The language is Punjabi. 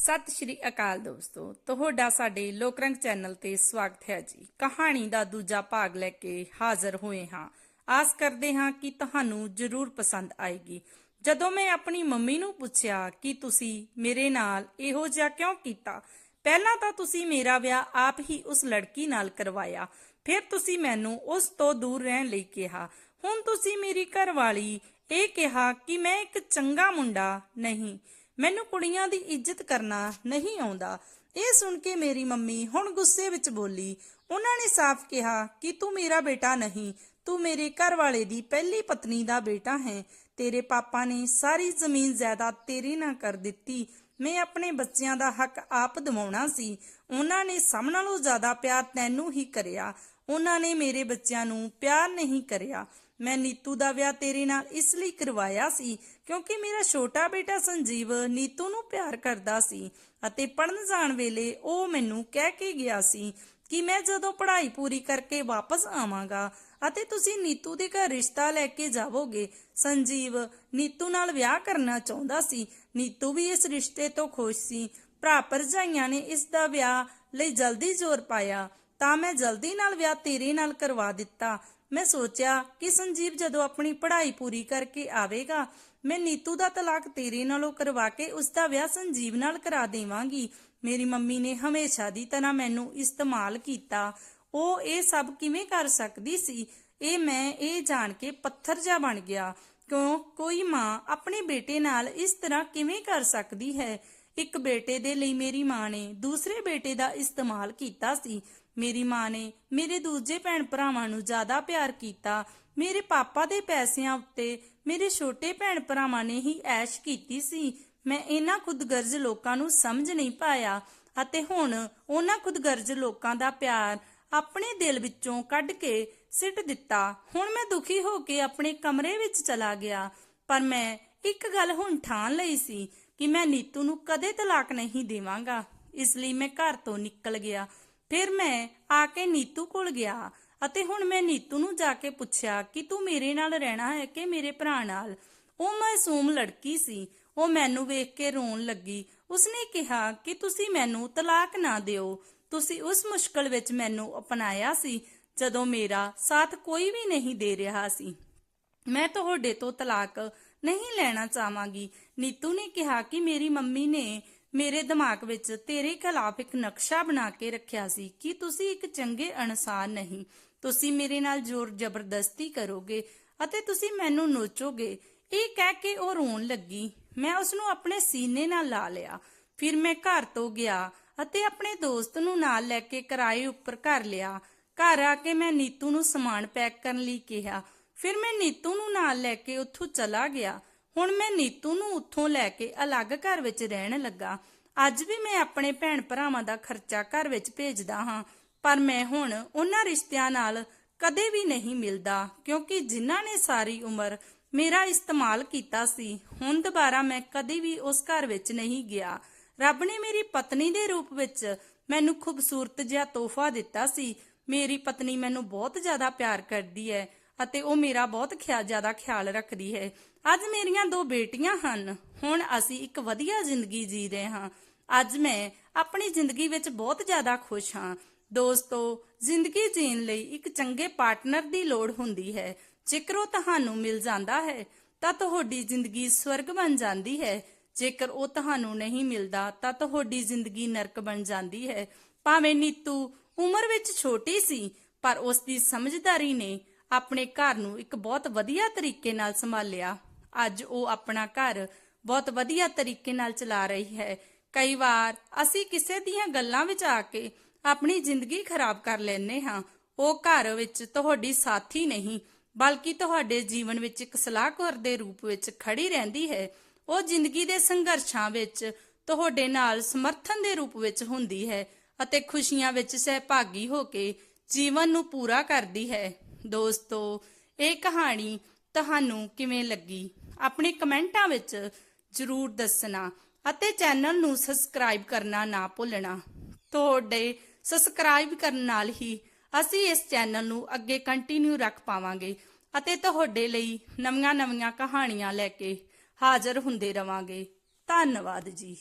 ਸਤਿ ਸ਼੍ਰੀ ਅਕਾਲ ਦੋਸਤੋ, ਤੁਹਾਡਾ ਸਾਡੇ ਲੋਕਰੰਗ ਚੈਨਲ ਤੇ ਸਵਾਗਤ ਹੈ ਜੀ। ਕਹਾਣੀ ਦਾ ਦੂਜਾ ਭਾਗ ਲੈ ਕੇ ਹਾਜ਼ਰ ਹੋਏ ਹਾਂ। ਆਸ ਕਰਦੇ ਹਾਂ ਕਿ ਤੁਹਾਨੂੰ ਜ਼ਰੂਰ ਪਸੰਦ ਆਏਗੀ। ਜਦੋਂ ਮੈਂ ਆਪਣੀ ਮੰਮੀ ਨੂੰ ਪੁੱਛਿਆ ਕਿ ਤੁਸੀਂ ਮੇਰੇ ਨਾਲ ਇਹੋ ਜਿਹਾ ਕਿਉਂ ਕੀਤਾ, ਪਹਿਲਾਂ ਤਾਂ ਤੁਸੀਂ ਮੇਰਾ ਵਿਆਹ ਆਪ ਹੀ ਉਸ ਲੜਕੀ ਨਾਲ ਕਰਵਾਇਆ, ਫਿਰ ਤੁਸੀਂ ਮੈਨੂੰ ਉਸ ਤੋਂ ਦੂਰ ਰਹਿਣ ਲਈ ਕਿਹਾ। ਹੁਣ ਤੁਸੀਂ ਮੇਰੀ ਘਰਵਾਲੀ, ਇਹ ਕਿਹਾ ਕਿ ਮੈਂ ਇੱਕ ਚੰਗਾ ਮੁੰਡਾ ਨਹੀਂ। ਮੈਨੂੰ ਕੁੜੀਆਂ ਦੀ ਇੱਜ਼ਤ ਕਰਨਾ ਨਹੀਂ ਆਉਂਦਾ। ਇਹ ਸੁਣ ਕੇ ਮੇਰੀ ਮੰਮੀ ਹੁਣ ਗੁੱਸੇ ਵਿੱਚ ਬੋਲੀ, ਉਹਨਾਂ ਨੇ ਸਾਫ਼ ਕਿਹਾ ਕਿ ਤੂੰ ਮੇਰਾ ਬੇਟਾ ਨਹੀਂ, ਤੂੰ ਮੇਰੇ ਘਰ ਵਾਲੇ ਦੀ ਪਹਿਲੀ ਪਤਨੀ ਦਾ ਬੇਟਾ ਹੈ। ਤੇਰੇ ਪਾਪਾ ਨੇ ਸਾਰੀ ਜ਼ਮੀਨ ਜ਼ਿਆਦਾ ਤੇਰੀ ਨਾਲ ਕਰ ਦਿੱਤੀ। ਮੈਂ ਆਪਣੇ ਬੱਚਿਆਂ ਦਾ ਹੱਕ ਆਪ ਦਿਵਾਉਣਾ ਸੀ। ਉਹਨਾਂ ਨੇ ਸਭ ਨਾਲੋਂ ਜ਼ਿਆਦਾ ਪਿਆਰ ਤੈਨੂੰ ਹੀ ਕਰਿਆ। ਉਹਨਾਂ ਨੇ ਮੇਰੇ ਬੱਚਿਆਂ ਨੂੰ ਪਿਆਰ ਨਹੀਂ ਕਰਿਆ। ਮੈਂ ਨੀਤੂ ਦਾ ਵਿਆਹ ਤੇਰੇ ਨਾਲ ਇਸ ਲਈ ਕਰਵਾਇਆ ਸੀ ਕਿਉਂਕਿ ਮੇਰਾ ਛੋਟਾ ਬੇਟਾ ਸੰਜੀਵ ਨੀਤੂ ਨੂੰ ਪਿਆਰ ਕਰਦਾ ਸੀ ਅਤੇ ਪੜਨ ਜਾਣ ਵੇਲੇ ਉਹ ਮੈਨੂੰ ਕਹਿ ਕੇ ਗਿਆ ਸੀ ਕਿ ਮੈਂ ਜਦੋਂ ਪੜ੍ਹਾਈ ਪੂਰੀ ਕਰਕੇ ਵਾਪਸ ਆਵਾਂਗਾ ਅਤੇ ਤੁਸੀਂ ਨੀਤੂ ਦੇ ਘਰ ਰਿਸ਼ਤਾ ਲੈ ਕੇ ਜਾਵੋਗੇ, ਸੰਜੀਵ ਨੀਤੂ ਨਾਲ ਵਿਆਹ ਕਰਨਾ ਚਾਹੁੰਦਾ ਸੀ। ਨੀਤੂ ਵੀ ਇਸ ਰਿਸ਼ਤੇ ਤੋਂ ਖੁਸ਼ ਸੀ। ਭਰਾ ਭਰਜਾਈਆਂ ਨੇ ਇਸ ਦਾ ਵਿਆਹ ਲਈ ਜਲਦੀ ਜ਼ੋਰ ਪਾਇਆ ਤਾਂ ਮੈਂ ਜਲਦੀ ਨਾਲ ਵਿਆਹ ਤੇਰੇ ਨਾਲ ਕਰਵਾ ਦਿੱਤਾ। ਮੈਂ ਸੋਚਿਆ ਕਿ ਸੰਜੀਵ ਜਦੋਂ ਆਪਣੀ ਪੜ੍ਹਾਈ ਪੂਰੀ ਕਰਕੇ ਆਵੇਗਾ, ਮੈਂ ਨੀਤੂ ਦਾ ਤਲਾਕ ਤੇਰੇ ਨਾਲੋਂ ਕਰਵਾ ਕੇ ਉਸ ਦਾ ਵਿਆਹ ਸੰਜੀਵ ਨਾਲ ਕਰਾ ਦੇਵਾਂਗੀ। ਮੇਰੀ ਮੰਮੀ ਨੇ ਹਮੇਸ਼ਾ ਦੀ ਤਰ੍ਹਾਂ ਮੈਨੂੰ ਇਸਤੇਮਾਲ ਕੀਤਾ। ਉਹ ਇਹ ਸਭ ਕਿਵੇਂ ਕਰ ਸਕਦੀ ਸੀ? ਇਹ ਮੈਂ ਇਹ ਜਾਣ ਕੇ ਪੱਥਰ ਜਾ ਬਣ ਗਿਆ। ਕਿਉਂ? ਕੋਈ ਮਾਂ ਆਪਣੇ ਬੇਟੇ ਨਾਲ ਇਸ ਤਰ੍ਹਾਂ ਕਿਵੇਂ ਕਰ ਸਕਦੀ ਹੈ? ਇੱਕ ਬੇਟੇ ਦੇ ਲਈ ਮੇਰੀ ਮਾਂ ਨੇ ਦੂਸਰੇ ਬੇਟੇ ਦਾ ਇਸਤੇਮਾਲ ਕੀਤਾ ਸੀ। ਮੇਰੀ ਮਾਂ ਨੇ ਮੇਰੇ ਦੂਜੇ ਭੈਣ ਭਰਾਵਾਂ ਨੂੰ ਜ਼ਿਆਦਾ ਪਿਆਰ ਕੀਤਾ। ਮੇਰੇ ਪਾਪਾ ਦੇ ਪੈਸਿਆਂ ਉੱਤੇ ਮੇਰੇ ਛੋਟੇ ਭੈਣ ਭਰਾਵਾਂ ਨੇ ਹੀ ਐਸ਼ ਕੀਤੀ ਸੀ। ਮੈਂ ਇਹਨਾਂ ਖੁਦਗਰਜ਼ ਲੋਕਾਂ ਨੂੰ ਸਮਝ ਨਹੀਂ ਪਾਇਆ ਅਤੇ ਹੁਣ ਉਹਨਾਂ ਖੁਦਗਰਜ਼ ਲੋਕਾਂ ਦਾ ਪਿਆਰ ਆਪਣੇ ਦਿਲ ਵਿੱਚੋਂ ਕੱਢ ਕੇ ਸਿੱਟ ਦਿੱਤਾ। ਹੁਣ ਮੈਂ ਦੁਖੀ ਹੋ ਕੇ ਆਪਣੇ ਕਮਰੇ ਵਿੱਚ ਚਲਾ ਗਿਆ। ਪਰ ਮੈਂ ਇੱਕ ਗੱਲ ਹੁਣ ਠਾਣ ਲਈ ਸੀ ਕਿ ਮੈਂ ਨੀਤੂ ਨੂੰ ਕਦੇ ਤਲਾਕ ਨਹੀਂ ਦੇਵਾਂਗਾ। ਇਸ ਲਈ ਮੈਂ ਘਰ ਤੋਂ ਨਿਕਲ ਗਿਆ। ਫਿਰ ਮੈਂ ਆ ਕੇ ਨੀਤੂ ਕੋਲ ਗਿਆ ਅਤੇ ਹੁਣ ਮੈਂ ਨੀਤੂ ਨੂੰ ਜਾ ਕੇ ਪੁੱਛਿਆ ਕਿ ਤੂੰ ਮੇਰੇ ਨਾਲ ਰਹਿਣਾ ਹੈ ਕਿ ਮੇਰੇ ਭਰਾ ਨਾਲ? ਉਹ ਮਾਸੂਮ ਲੜਕੀ ਸੀ। ਉਹ ਮੈਨੂੰ ਵੇਖ ਕੇ ਰੋਣ ਲੱਗੀ। ਉਸਨੇ ਕਿਹਾ ਕਿ ਤੁਸੀਂ ਮੈਨੂੰ ਤਲਾਕ ਨਾ ਦਿਓ। ਤੁਸੀਂ ਉਸ ਮੁਸ਼ਕਲ ਵਿੱਚ ਮੈਨੂੰ ਅਪਣਾਇਆ ਸੀ, ਜਦੋਂ ਮੇਰਾ ਸਾਥ ਕੋਈ ਵੀ ਨਹੀਂ ਦੇ ਰਿਹਾ ਸੀ। ਮੈਂ ਤੁਹਾਡੇ ਤੋਂ ਤਲਾਕ ਨਹੀਂ ਲੈਣਾ ਚਾਹਾਂਗੀ। ਨੀਤੂ ਨੇ ਕਿਹਾ ਕਿ ਮੇਰੀ ਮੰਮੀ ਨੇ ਮੇਰੇ ਦਿਮਾਗ ਵਿੱਚ ਤੇਰੇ ਖਿਲਾਫ ਇੱਕ ਨਕਸ਼ਾ ਬਣਾ ਕੇ ਰੱਖਿਆ ਸੀ ਕਿ ਤੁਸੀਂ ਇੱਕ ਚੰਗੇ ਅਨਸਾਰ ਨਹੀਂ। ਤੁਸੀਂ ਮੇਰੇ ਨਾਲ ਜ਼ੋਰ ਜ਼ਬਰਦਸਤੀ ਕਰੋਗੇ ਅਤੇ ਤੁਸੀਂ ਮੈਨੂੰ ਨੋਚੋਗੇ। ਇਹ ਕਹਿ ਕੇ ਉਹ ਰੋਣ ਲੱਗੀ। ਮੈਂ ਉਸ ਨੂੰ ਆਪਣੇ ਸੀਨੇ ਨਾਲ ਲਾ ਲਿਆ। ਫਿਰ ਮੈਂ ਘਰ ਤੋਂ ਗਿਆ ਅਤੇ ਆਪਣੇ ਦੋਸਤ ਨੂੰ ਨਾਲ ਲੈ ਕੇ ਕਿਰਾਏ ਉੱਪਰ ਘਰ ਲਿਆ। ਘਰ ਆ ਕੇ ਮੈਂ ਨੀਤੂ ਨੂੰ ਸਮਾਨ ਪੈਕ ਕਰਨ ਲਈ ਕਿਹਾ। ਫਿਰ ਮੈਂ ਨੀਤੂ ਨੂੰ ਨਾਲ ਲੈ ਕੇ ਉੱਥੋਂ ਚਲਾ ਗਿਆ। ਹੁਣ ਮੈਂ ਨੀਤੂ ਨੂੰ ਉੱਥੋਂ ਲੈ ਕੇ ਅਲੱਗ ਘਰ ਵਿੱਚ ਰਹਿਣ ਲੱਗਾ। ਅੱਜ ਵੀ ਮੈਂ ਆਪਣੇ ਭੈਣ ਭਰਾਵਾਂ ਦਾ ਖਰਚਾ ਘਰ ਵਿੱਚ ਭੇਜਦਾ ਹਾਂ, ਪਰ ਮੈਂ ਹੁਣ ਉਹਨਾਂ ਰਿਸ਼ਤਿਆਂ ਨਾਲ ਕਦੇ ਵੀ ਨਹੀਂ ਮਿਲਦਾ, ਕਿਉਂਕਿ ਜਿਨ੍ਹਾਂ ਨੇ ਸਾਰੀ ਉਮਰ ਮੇਰਾ ਇਸਤੇਮਾਲ ਕੀਤਾ ਸੀ, ਹੁਣ ਦੁਬਾਰਾ ਮੈਂ ਕਦੇ ਵੀ ਉਸ ਘਰ ਵਿੱਚ ਨਹੀਂ ਗਿਆ। ਰੱਬ ਨੇ ਮੇਰੀ ਪਤਨੀ ਦੇ ਰੂਪ ਵਿੱਚ ਮੈਨੂੰ ਖੂਬਸੂਰਤ ਜਿਹਾ ਤੋਹਫਾ ਦਿੱਤਾ ਸੀ। ਮੇਰੀ ਪਤਨੀ ਮੈਨੂੰ ਬਹੁਤ ਜ਼ਿਆਦਾ ਪਿਆਰ ਕਰਦੀ ਹੈ। ਅਤੇ ਉਹ ਮੇਰਾ ਬਹੁਤ ਖਿਆਲ ਜ਼ਿਆਦਾ ਖਿਆਲ ਰੱਖਦੀ ਹੈ। ਅੱਜ ਮੇਰੀਆਂ ਦੋ ਬੇਟੀਆਂ ਹਨ। ਹੁਣ ਅਸੀਂ ਇੱਕ ਵਧੀਆ ਜ਼ਿੰਦਗੀ ਜੀ ਰਹੇ ਹਾਂ। ਅੱਜ ਮੈਂ ਆਪਣੀ ਜ਼ਿੰਦਗੀ ਵਿੱਚ ਬਹੁਤ ਜ਼ਿਆਦਾ ਖੁਸ਼ ਹਾਂ। ਦੋਸਤੋ, ਜ਼ਿੰਦਗੀ ਜੀਣ ਲਈ ਇੱਕ ਚੰਗੇ ਪਾਰਟਨਰ ਦੀ ਲੋੜ ਹੁੰਦੀ ਹੈ। ਜੇਕਰ ਉਹ ਤੁਹਾਨੂੰ ਮਿਲ ਜਾਂਦਾ ਹੈ, ਤਾਂ ਤੁਹਾਡੀ ਜ਼ਿੰਦਗੀ ਸਵਰਗ ਬਣ ਜਾਂਦੀ ਹੈ। ਜੇਕਰ ਉਹ ਤੁਹਾਨੂੰ ਨਹੀਂ ਮਿਲਦਾ, ਤਾਂ ਤੁਹਾਡੀ ਜ਼ਿੰਦਗੀ ਨਰਕ ਬਣ ਜਾਂਦੀ ਹੈ। ਭਾਵੇਂ ਨੀਤੂ ਉਮਰ ਵਿੱਚ ਛੋਟੀ ਸੀ, ਪਰ ਉਸ ਦੀ ਸਮਝਦਾਰੀ ਨੇ ਆਪਣੇ ਘਰ ਨੂੰ ਇੱਕ ਬਹੁਤ ਵਧੀਆ ਤਰੀਕੇ ਨਾਲ ਸੰਭਾਲਿਆ। ਅੱਜ ਉਹ ਆਪਣਾ ਘਰ ਬਹੁਤ ਵਧੀਆ ਤਰੀਕੇ ਨਾਲ ਚਲਾ ਰਹੀ ਹੈ। ਕਈ ਵਾਰ ਅਸੀਂ ਕਿਸੇ ਦੀਆਂ ਗੱਲਾਂ ਵਿੱਚ ਆ ਕੇ ਆਪਣੀ ਜ਼ਿੰਦਗੀ ਖਰਾਬ ਕਰ ਲੈਂਦੇ ਹਾਂ। ਉਹ ਘਰ ਵਿੱਚ ਤੁਹਾਡੀ ਸਾਥੀ ਨਹੀਂ, ਬਲਕਿ ਤੁਹਾਡੇ ਜੀਵਨ ਵਿੱਚ ਇੱਕ ਸਲਾਹਕਾਰ ਦੇ ਰੂਪ ਵਿੱਚ ਖੜੀ ਰਹਿੰਦੀ ਹੈ। ਉਹ ਜ਼ਿੰਦਗੀ ਦੇ ਸੰਘਰਸ਼ਾਂ ਵਿੱਚ ਤੁਹਾਡੇ ਨਾਲ ਸਮਰਥਨ ਦੇ ਰੂਪ ਵਿੱਚ ਹੁੰਦੀ ਹੈ ਅਤੇ ਖੁਸ਼ੀਆਂ ਵਿੱਚ ਸਹਿਭਾਗੀ ਹੋ ਕੇ ਜੀਵਨ ਨੂੰ ਪੂਰਾ ਕਰਦੀ ਹੈ। ਦੋਸਤੋ, ਇਹ ਕਹਾਣੀ ਤੁਹਾਨੂੰ ਕਿਵੇਂ ਲੱਗੀ? ਆਪਣੇ ਕਮੈਂਟਾਂ ਵਿੱਚ ਜਰੂਰ ਦੱਸਣਾ ਅਤੇ ਚੈਨਲ ਨੂੰ ਸਬਸਕ੍ਰਾਈਬ ਕਰਨਾ ਨਾ ਭੁੱਲਣਾ। ਤੁਹਾਡੇ ਸਬਸਕ੍ਰਾਈਬ ਕਰਨ ਨਾਲ ਹੀ ਅਸੀਂ ਇਸ ਚੈਨਲ ਨੂੰ ਅੱਗੇ ਕੰਟੀਨਿਊ ਰੱਖ ਪਾਵਾਂਗੇ ਅਤੇ ਤੁਹਾਡੇ ਲਈ ਨਵੀਆਂ-ਨਵੀਆਂ ਕਹਾਣੀਆਂ ਲੈ ਕੇ ਹਾਜ਼ਰ ਹੁੰਦੇ ਰਵਾਂਗੇ। ਧੰਨਵਾਦ ਜੀ।